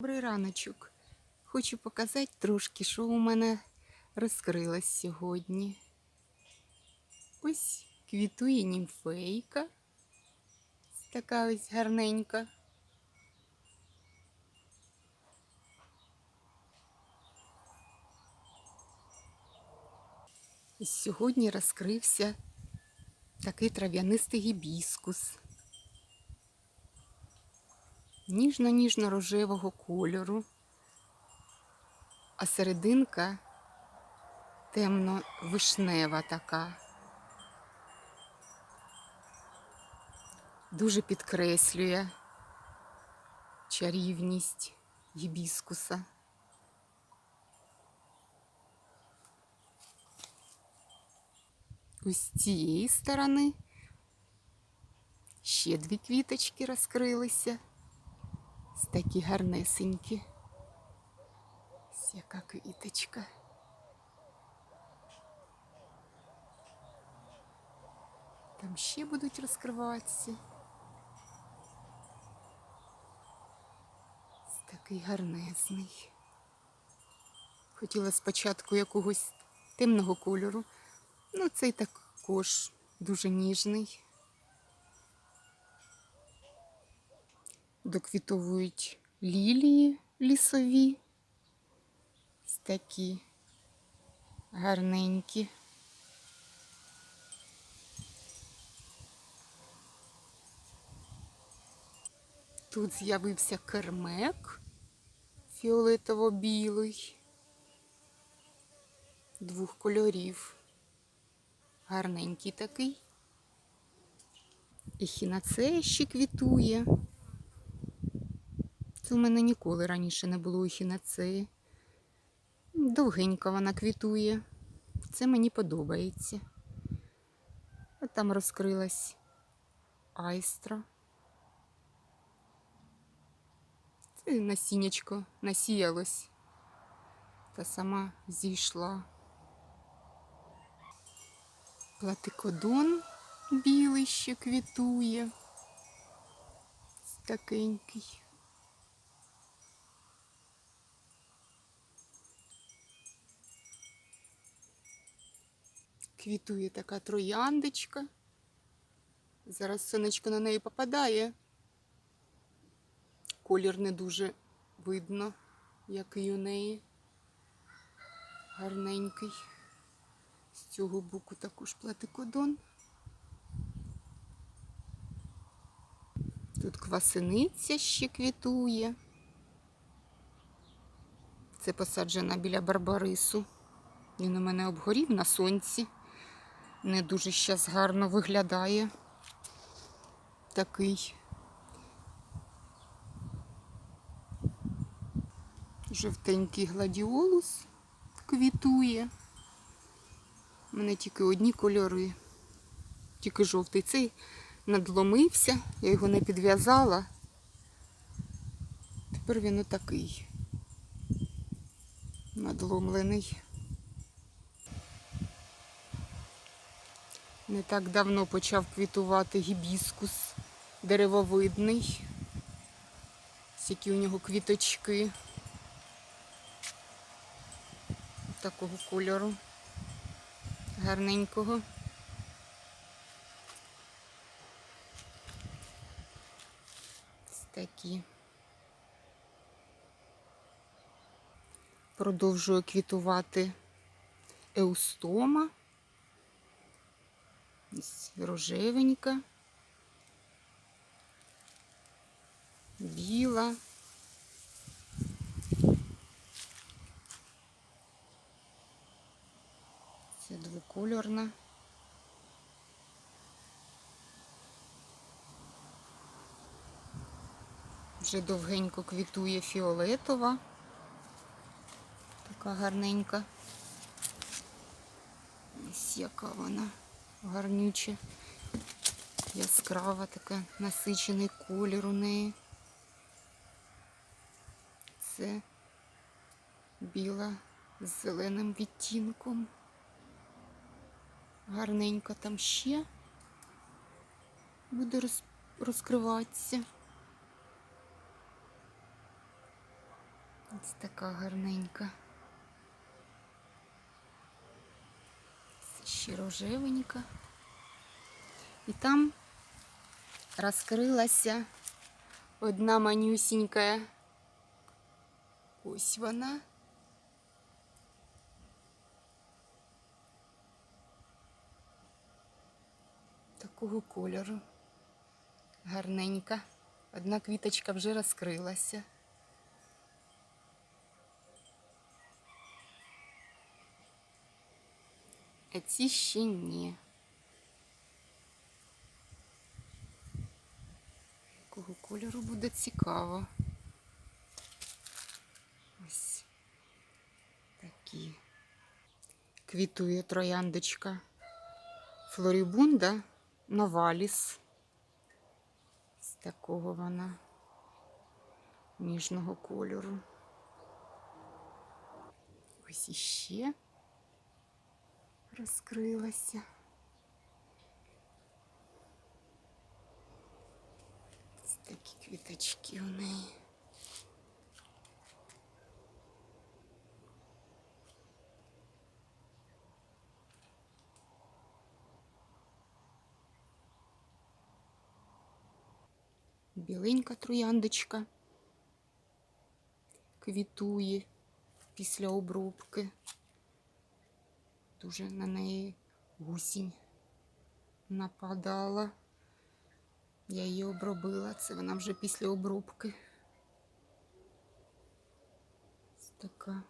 Добрий раночок. Хочу показати трошки, що у мене розкрилось сьогодні. Ось квітує німфейка. Така ось гарненька. І сьогодні розкрився такий трав'янистий гібіскус. Ніжно-ніжно-рожевого кольору, а серединка темно-вишнева така. Дуже підкреслює чарівність гібіскуса. Ось з цієї сторони ще дві квіточки розкрилися. Ось такі гарнесенькі. Ось яка квіточка. Там ще будуть розкриватися. Ось такий гарнезний. Хотіла спочатку якогось темного кольору. Ну, цей також дуже ніжний. Доквітовують лілії лісові. Такі гарненькі. Тут з'явився кермек фіолетово-білий, двох кольорів. Гарненький такий. І хінацея ще квітує. Це у мене ніколи раніше не було ехінацеї. Довгенько вона квітує. Це мені подобається. А там розкрилась айстра. Це насіннячко насіялось. Та сама зійшла. Платикодон білий ще квітує. Такенький. Квітує така трояндочка. Зараз сонечко на неї попадає. Колір не дуже видно, який у неї. Гарненький. З цього боку також платикодон. Тут квасениця ще квітує. Це посаджена біля барбарису. Він у мене обгорів на сонці. Не дуже щас гарно виглядає. Такий. Жовтенький гладіолус квітує. У мене тільки одні кольори. Тільки жовтий. Цей надломився, я його не підв'язала. Тепер він отакий. Надломлений. Не так давно почав квітувати гібіскус деревовидний. Які у нього квіточки такого кольору гарненького. Ось такі. Продовжую квітувати еустома. Ось рожевенька, біла. Це двокольорна. Вже довгенько квітує фіолетова. Така гарненька. Ось яка вона гарнюча, яскрава, така насичений колір у неї. Це біла з зеленим відтінком. Гарненько там ще буде роз- розкриватися. Ось така гарненька. Ще рожевенька. І там розкрилася одна манюсінька. Ось вона. Такого кольору. Гарненька. Одна квіточка вже розкрилася. А ці ще ні. Якого кольору буде цікаво. Ось такі. Квітує трояндочка. Флорібунда Новаліс. З такого вона ніжного кольору. Ось іще розкрилася. Ось такі квіточки у неї. Біленька трояндочка квітує після обробки. Дуже на неї гусінь нападала. Я її обробила. Це вона вже після обробки. Ось така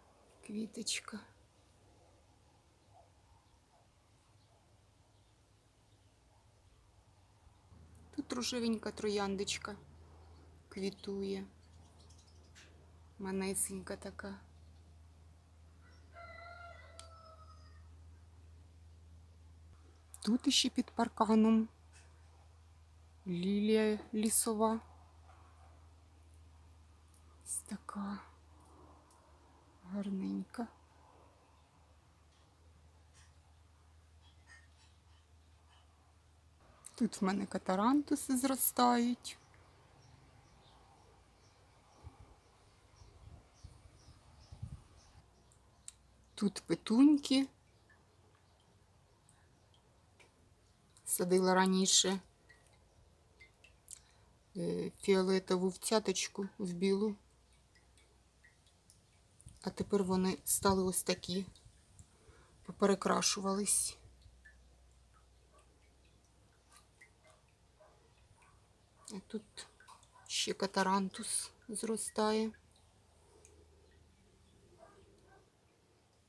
квіточка. Тут рожевенька трояндочка квітує. Манесенька така. Тут іще під парканом лілія лісова. Ось така гарненька. Тут в мене катарантуси зростають. Тут петуньки. Садила раніше е, фіолетову в цяточку в білу. А тепер вони стали ось такі, поперекрашувались. А тут ще катарантус зростає.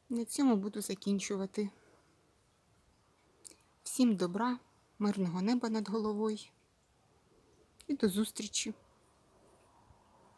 На цьому буду закінчувати. Всім добра, мирного неба над головою і до зустрічі!